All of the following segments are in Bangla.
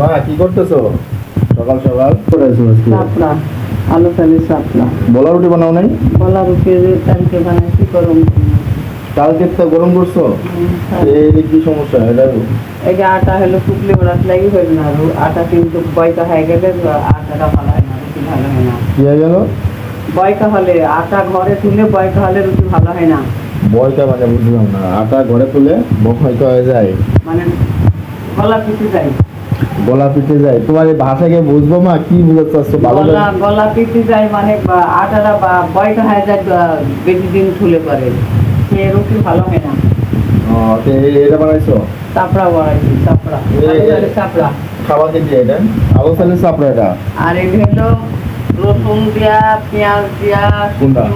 মা কি করতেছো? সকাল সকাল। করেছ আজকে। আলু চালি চাপড়া বলা রুটি বানাও নাই? বলা রুটি কালকে বানাইছি গরম কালকে তো গরম করছ? এই কি সমস্যা? এটা এই যে আটা হলো শুকলে ওরাত লাগি হইবে না আর আটা কিন্তু বয়কা হয়ে গেলে আটাটা ভালো হয় না রুটি ভালো হয় না। কি হয়ে গেল? বয়কা হলে আটা ঘরে তুলে বয়কা হলে রুটি ভালো হয় না। বয়টা মানে বুঝলাম না। আটা ঘরে তুলে বয়টা হয়ে যায়। মানে গলা পিছু যায়। গলা পিঠে যায়। তোমার এই ভাষাকে বুঝব মা কি বুঝতে চাচ্ছ? ভালো গলা গলা পিছু যায় মানে আটাটা বা বয়কা হয়ে যায় বেশি দিন তুলে পরে। সে রুটি ভালো হয় না। ও, তো এটা বানাইছো? চাপড়া বানাইছি চাপড়া। এই- আলু চালের চাপড়া। খাবার দিয়ে এটা? আলু চালের চাপড়া এটা? আর এই হলো রসুন দিয়া পেঁয়াজ দিয়া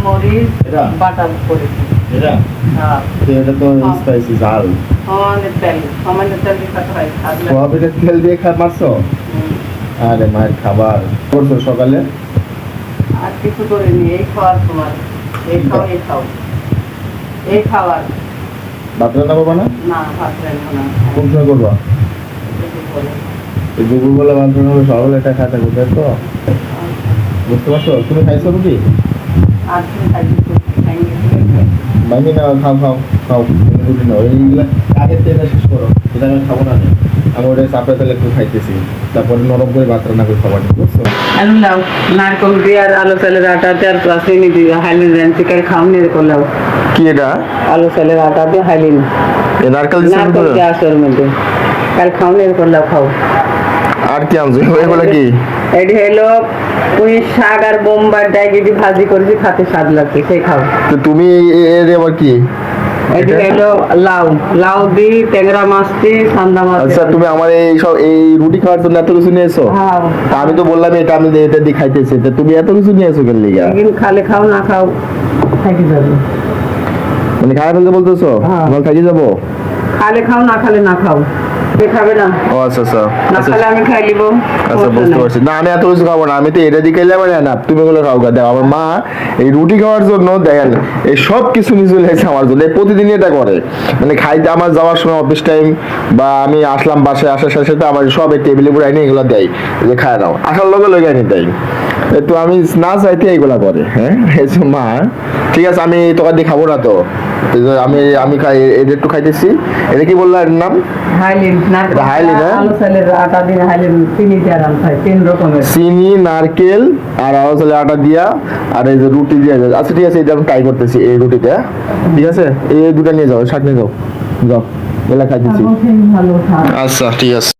মরিচ এটা? বাটার করেছি। এটা? হ্যাঁ। এটা তো স্পাইসি ঝাল। তেল দিয়ে খা মারছো। আরে মায়ের খাবার। করছ সকালে? আর কিছু করে নি এই খাওয়ার তোমার। এই খাও এই খাও। এই খাওয়ার ভাত রান্না করবা না? না ভাত রাখব না। কোন সময় করবা? বলে। এই দুপুরবেলা ভাত রান্না করে সকালে এটা খাতে করতে তো? বুঝতে পারছ? তুমি খাইছো রুটি আর তুমি খাইছি তো, খাই নি, না খাও খাও খাও রুটি নাও এইগুলা আগের তেলে শেষ করো এটা আমি খাব না আমি। ওটা চাপড়া তেলে একটু খাইতেছি তারপরে নরম করে ভাত রান্না করে খাবার বুঝছ আলু লাও নারকল দিয়ে আর আলু চালের আটা দিয়ে আর প্লাস চিনি দিয়ে হাইলিন রেঞ্চি করে খাও নিয়ে করলাও কি এটা আলু চালের আটা দিয়ে হাইলিন নারকেল নারকল দিয়ে আসর মধ্যে কাল খাও নিয়ে করলাও খাও আর কি আনছো? এগুলো কি? এটি হলো পুঁই শাক আর বোম্বার ডাইগিটি ভাজি করেছি খাতে স্বাদ লাগছে সেই খাও। তো তুমি এর আবার কি? এটি হলো লাউ। লাউ দি ট্যাংরা মাছ দি সান্দা মাছ আচ্ছা তুমি আমার এই সব এই রুটি খাওয়ার জন্য এত কিছু নিয়ে এসো হ্যাঁ। তা আমি তো বললাম এটা আমি এটা দিয়ে খাইতেছি তা তুমি এত কিছু নিয়ে এসো কেন লিগা? একদিন খালে খাও না খাও খাইতে যাবে। মানে খাই ফেলতে বলতেছো? হ্যাঁ। আমার খাইতে যাব? খালে খাও না খালে না খাও। ও আচ্ছা আচ্ছা। আচ্ছা খালে আমি খাই নিব বুঝতে পারছি। না আমি এত কিছু খাব না। আমি তো এটা দিকে এলাম না তুমি গুলো খাও গা। আমার মা এই রুটি খাওয়ার জন্য দেখেন এই সব কিছু আমার জন্য। প্রতিদিনই এটা করে। মানে খাইতে আমার যাওয়ার সময় অফিস টাইম বা আমি আসলাম বাসায় আসার সাথে সাথে আমার সব এই টেবিলে এগুলো দেয়। যে খায় নাও। আসার লগে লগে আইনি দেয়। তো আমি না চাইতে এগুলা করে হ্যাঁ? মা ঠিক আছে আমি তোকে দিয়ে খাব না তো। আমি আমি খাই এটা একটু খাইতেছি। এটা কি বললা এর নাম? হাইলিন হাইলিন, হ্যাঁ? আলু চালের আটা দিয়ে হাইলিন চিনি দিয়ে রান খাই তিন রকমের। চিনি নারকেল আর আরও চলে আটা দিয়া আর এই যে রুটি দিয়া আচ্ছা ঠিক আছে এটা আমি ট্রাই করতেছি এই রুটিটা ঠিক আছে? এই দুটা নিয়ে যাও শাক নিয়ে যাও। যাও এলা খাইতেছি। ভালো আচ্ছা ঠিক আছে।